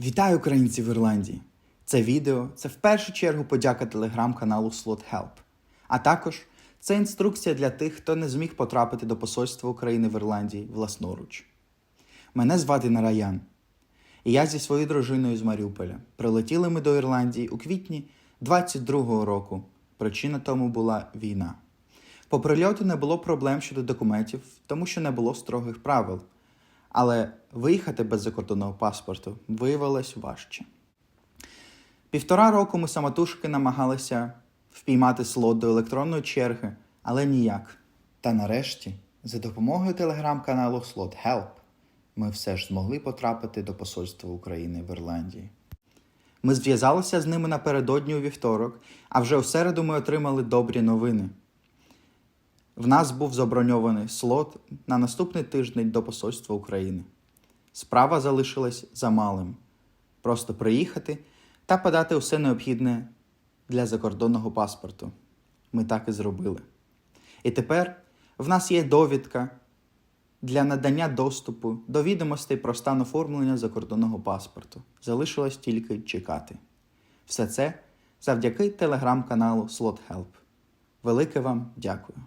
Вітаю українці в Ірландії! Це відео це в першу чергу подяка телеграм-каналу Slot Help. А також це інструкція для тих, хто не зміг потрапити до посольства України в Ірландії власноруч. Мене звати Нараян, і я зі своєю дружиною з Маріуполя. Прилетіли ми до Ірландії у квітні 22-го року. Причина тому була війна. По прильоту не було проблем щодо документів, тому що не було строгих правил. Але виїхати без закордонного паспорту виявилось важче. Півтора року ми самотужки намагалися впіймати слот до електронної черги, але ніяк. Та нарешті, за допомогою телеграм-каналу Slot Help, ми все ж змогли потрапити до посольства України в Ірландії. Ми зв'язалися з ними напередодні у вівторок, а вже у середу ми отримали добрі новини. В нас був заброньований слот на наступний тиждень до посольства України. Справа залишилась за малим. Просто приїхати та подати усе необхідне для закордонного паспорту. Ми так і зробили. І тепер в нас є довідка для надання доступу до відомостей про стан оформлення закордонного паспорту. Залишилось тільки чекати. Все це завдяки телеграм-каналу Slot Help. Велике вам дякую.